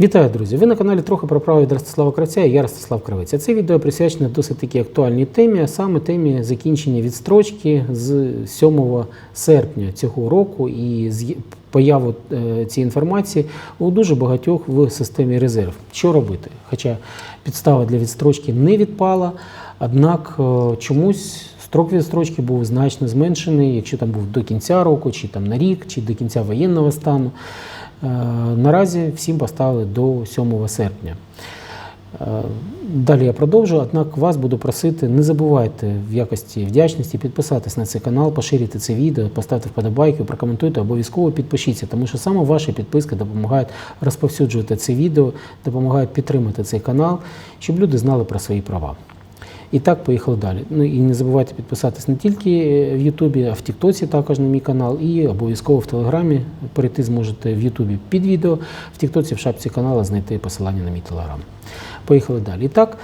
Вітаю, друзі! Ви на каналі трохи про право від Ростислава Кравця і я Ростислав Кравець. Це відео присвячене досить таки актуальній темі, а саме темі закінчення відстрочки з 7 серпня цього року і з появу е, цієї інформації у дуже багатьох в системі резерв. Що робити? Хоча підстава для відстрочки не відпала, однак е, чомусь. Строк відстрочки був значно зменшений, якщо там був до кінця року, чи там на рік, чи до кінця воєнного стану. Е, Наразі всім поставили до 7 серпня. Е, Далі я продовжу, однак вас буду просити, не забувайте в якості вдячності підписатись на цей канал, поширити це відео, поставте вподобайки, прокоментуйте, обов'язково підпишіться, тому що саме ваші підписки допомагають розповсюджувати це відео, допомагають підтримати цей канал, щоб люди знали про свої права. І так, поїхали далі. Ну і не забувайте підписатись не тільки в Ютубі, а в Тіктоці також на мій канал, і обов'язково в Телеграмі перейти зможете в Ютубі під відео, в Тіктоці в шапці каналу знайти посилання на мій телеграм. Поїхали далі. І так,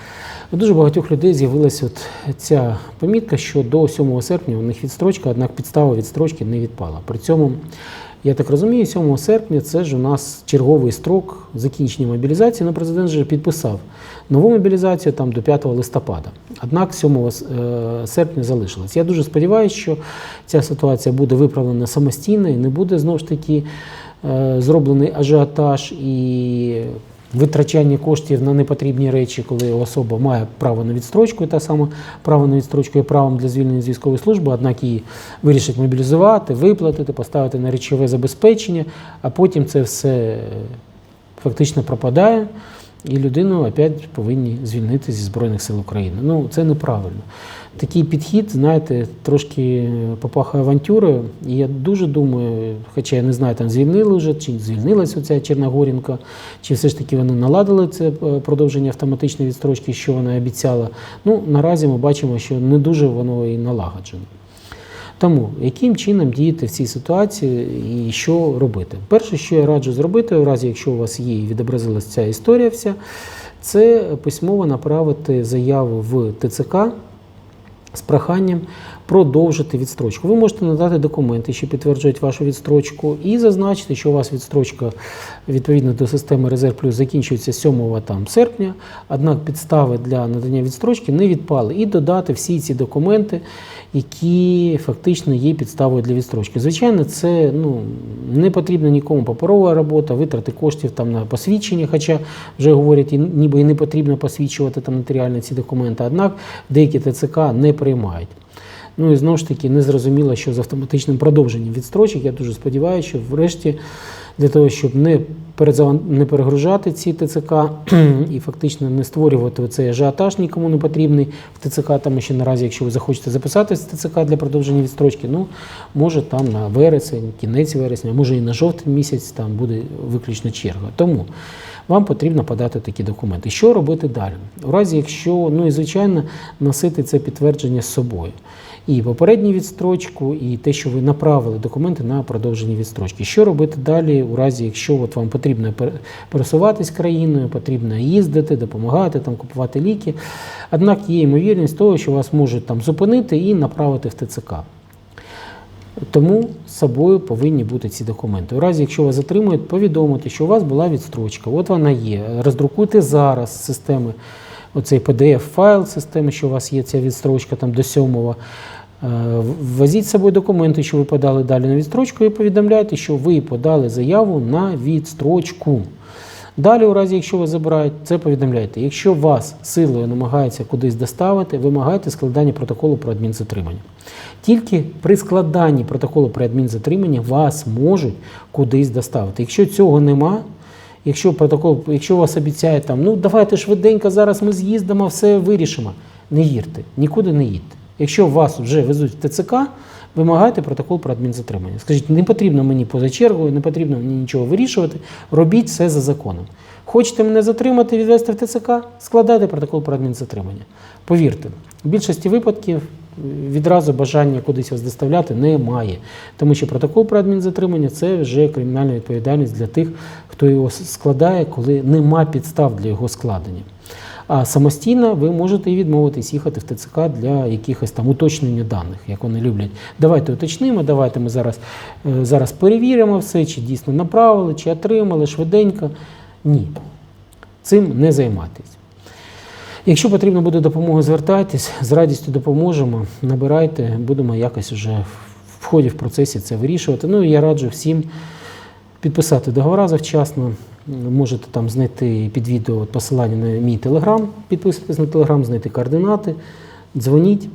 у дуже багатьох людей з'явилася от ця помітка, що до 7 серпня у них відстрочка, однак підстава відстрочки не відпала. При цьому я так розумію, 7 серпня це ж у нас черговий строк закінчення мобілізації. Ну, президент вже підписав нову мобілізацію там до 5 листопада. Однак 7 е, серпня залишилось. Я дуже сподіваюся, що ця ситуація буде виправлена самостійно і не буде знову ж таки е, зроблений ажіотаж і витрачання коштів на непотрібні речі, коли особа має право на відстрочку, і та саме право на відстрочку є правом для звільнення з військової служби, однак її вирішить мобілізувати, виплатити, поставити на речове забезпечення, а потім це все фактично пропадає. І людину опять повинні звільнити зі Збройних сил України. Ну це неправильно. Такий підхід, знаєте, трошки попахує авантюрою. І я дуже думаю, хоча я не знаю, там звільнили вже, чи звільнилася оця Чорногорінка, чи все ж таки вони наладили це е, продовження автоматичної відстрочки, що вона обіцяла. Ну наразі ми бачимо, що не дуже воно і налагоджено. Тому яким чином діяти в цій ситуації і що робити? Перше, що я раджу зробити, у разі якщо у вас є і відобразилася ця історія, вся, це письмово направити заяву в ТЦК з проханням продовжити відстрочку. Ви можете надати документи, що підтверджують вашу відстрочку, і зазначити, що у вас відстрочка відповідно до системи Резерв Плюс закінчується 7 там, серпня, однак підстави для надання відстрочки не відпали, і додати всі ці документи, які фактично є підставою для відстрочки. Звичайно, це ну, не потрібна нікому паперова робота, витрати коштів там на посвідчення, хоча вже говорять, ніби і не потрібно посвідчувати там нотаріально ці документи, однак деякі ТЦК не приймають. Ну і знову ж таки не зрозуміло, що з автоматичним продовженням відстрочок. Я дуже сподіваюся, що врешті для того, щоб не не перегружати ці ТЦК і фактично не створювати цей ажіотаж нікому не потрібний в ТЦК, тому що наразі, якщо ви захочете записатися в ТЦК для продовження відстрочки, ну може там на вересень, кінець вересня, може і на жовтень місяць там буде виключно черга. Тому вам потрібно подати такі документи. Що робити далі? У разі, якщо, ну і звичайно, носити це підтвердження з собою. І попередню відстрочку, і те, що ви направили документи на продовження відстрочки. Що робити далі, у разі, якщо от вам потрібно пер- пересуватись країною, потрібно їздити, допомагати, там, купувати ліки. Однак є ймовірність того, що вас можуть там зупинити і направити в ТЦК. Тому з собою повинні бути ці документи. У разі, якщо вас затримують, повідомити, що у вас була відстрочка. От вона є. Роздрукуйте зараз з системи оцей PDF-файл системи, що у вас є ця відстрочка там до 7 Ввозіть з собою документи, що ви подали далі на відстрочку, і повідомляйте, що ви подали заяву на відстрочку. Далі, у разі, якщо вас забирають, це повідомляйте. Якщо вас силою намагаються кудись доставити, вимагайте складання протоколу про адмінзатримання. Тільки при складанні протоколу про адмінзатримання вас можуть кудись доставити. Якщо цього нема, якщо протокол, якщо вас обіцяють там, ну давайте швиденько, зараз ми з'їздимо, все вирішимо. Не їдьте, нікуди не їдьте. Якщо вас вже везуть в ТЦК, вимагайте протокол про адмінзатримання. Скажіть, не потрібно мені поза чергою, не потрібно мені нічого вирішувати. Робіть все за законом. Хочете мене затримати, відвести в ТЦК, складайте протокол про адмінзатримання. Повірте, в більшості випадків відразу бажання кудись вас доставляти немає. Тому що протокол про адмінзатримання це вже кримінальна відповідальність для тих, хто його складає, коли нема підстав для його складення. А самостійно ви можете і відмовитись їхати в ТЦК для якихось там уточнення даних, як вони люблять. Давайте уточнимо, давайте ми зараз, е, зараз перевіримо все, чи дійсно направили, чи отримали швиденько. Ні. Цим не займайтесь. Якщо потрібна буде допомога, звертайтесь, з радістю допоможемо, набирайте, будемо якось вже в ході в процесі це вирішувати. Ну і я раджу всім підписати договори завчасно. Можете там знайти під відео посилання на мій телеграм, підписуйтесь на телеграм, знайти координати, дзвоніть.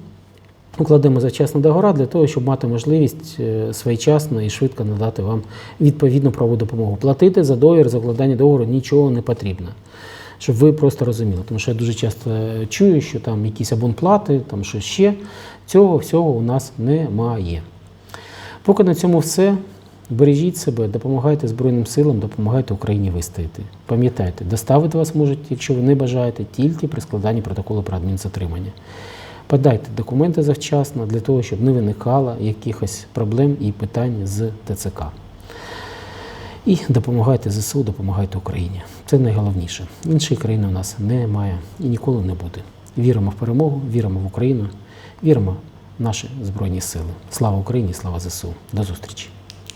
Укладемо завчасно договора для того, щоб мати можливість е, своєчасно і швидко надати вам відповідну правову допомогу. Платити за договір, за укладання договору нічого не потрібно. Щоб ви просто розуміли. Тому що я дуже часто чую, що там якісь абонплати, там що ще. Цього всього у нас немає. Поки на цьому все. Бережіть себе, допомагайте Збройним силам, допомагайте Україні вистояти. Пам'ятайте, доставити вас можуть, якщо ви не бажаєте, тільки при складанні протоколу про адмінзатримання. Подайте документи завчасно для того, щоб не виникало якихось проблем і питань з ТЦК. І допомагайте ЗСУ, допомагайте Україні. Це найголовніше. Іншої країни у нас немає і ніколи не буде. Віримо в перемогу, віримо в Україну, віримо в наші Збройні Сили. Слава Україні, слава ЗСУ. До зустрічі!